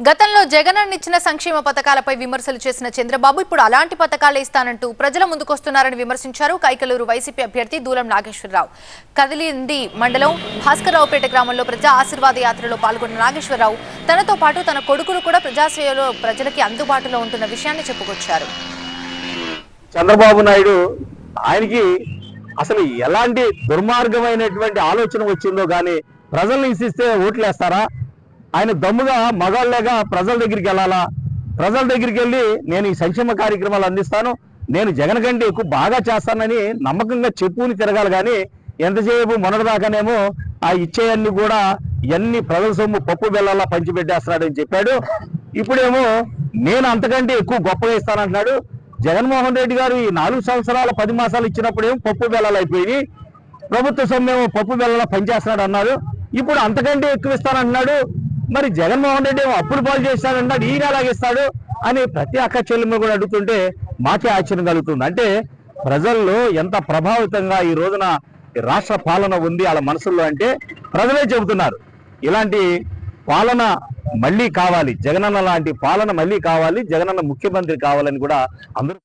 గతంలో జగన్ ఇచ్చిన సంక్షేమ పథకాలపై విమర్శలు చేసిన చంద్రబాబు ఇప్పుడు అలాంటి పథకాలే ఇస్తానంటూ ప్రజల ముందుకొస్తున్నారని విమర్శించారు కైకలూరు వైసీపీ అభ్యర్థి దూలం నాగేశ్వరరావు. కదిలింది మండలం భాస్కర్రావుపేట గ్రామంలో ప్రజా ఆశీర్వాద యాత్రలో పాల్గొన్న నాగేశ్వరరావు. తనతో పాటు తన కొడుకులు కూడా ప్రజాసేవలో ప్రజలకి అందుబాటులో ఉంటున్న విషయాన్ని చెప్పుకొచ్చారు. చంద్రబాబు నాయుడు ఆయనకి అసలు ఎలాంటి దుర్మార్గమైనటువంటి ఆలోచన వచ్చిందో కానీ ప్రజల్ని హింసిస్తే ఓట్లేస్తారా? ఆయన దమ్ముగా మగాళ్ళేగా ప్రజల దగ్గరికి వెళ్ళాలా? ప్రజల దగ్గరికి వెళ్ళి నేను ఈ సంక్షేమ కార్యక్రమాలు అందిస్తాను నేను జగన్ కంటే ఎక్కువ బాగా చేస్తానని నమ్మకంగా చెప్పుని తిరగాలి కానీ ఎంతసేపు మొన్నటిదాకానేమో ఆ ఇచ్చేయన్ని కూడా ఎన్ని ప్రజల సొమ్ము పప్పు బెల్లాలా పంచిపెట్టేస్తున్నాడని చెప్పాడు. ఇప్పుడేమో నేను అంతకంటే ఎక్కువ గొప్పగా ఇస్తానంటున్నాడు. జగన్మోహన్ రెడ్డి గారు ఈ నాలుగు సంవత్సరాల పది మాసాలు ఇచ్చినప్పుడు ఏమో పప్పు బెల్లాలు అయిపోయి ప్రభుత్వ సొమ్మేమో పప్పు బెల్లాల పనిచేస్తున్నాడు అన్నారు. ఇప్పుడు అంతకంటే ఎక్కువ ఇస్తానంటున్నాడు. మరి జగన్మోహన్ రెడ్డి ఏమో అప్పులు పాలు చేస్తాడంటున్నాడు ఈయన ఎలాగిస్తాడు అని ప్రతి అక్క చెల్లెమ్మ కూడా అడుగుతుంటే మాకే ఆశ్చర్యం కలుగుతుంది. అంటే ప్రజల్లో ఎంత ప్రభావితంగా ఈ రోజున రాష్ట్ర పాలన ఉంది వాళ్ళ మనసుల్లో అంటే ప్రజలే చెబుతున్నారు. ఇలాంటి పాలన మళ్ళీ కావాలి. జగనన్న లాంటి పాలన మళ్ళీ కావాలి. జగనన్న ముఖ్యమంత్రి కావాలని కూడా అందరూ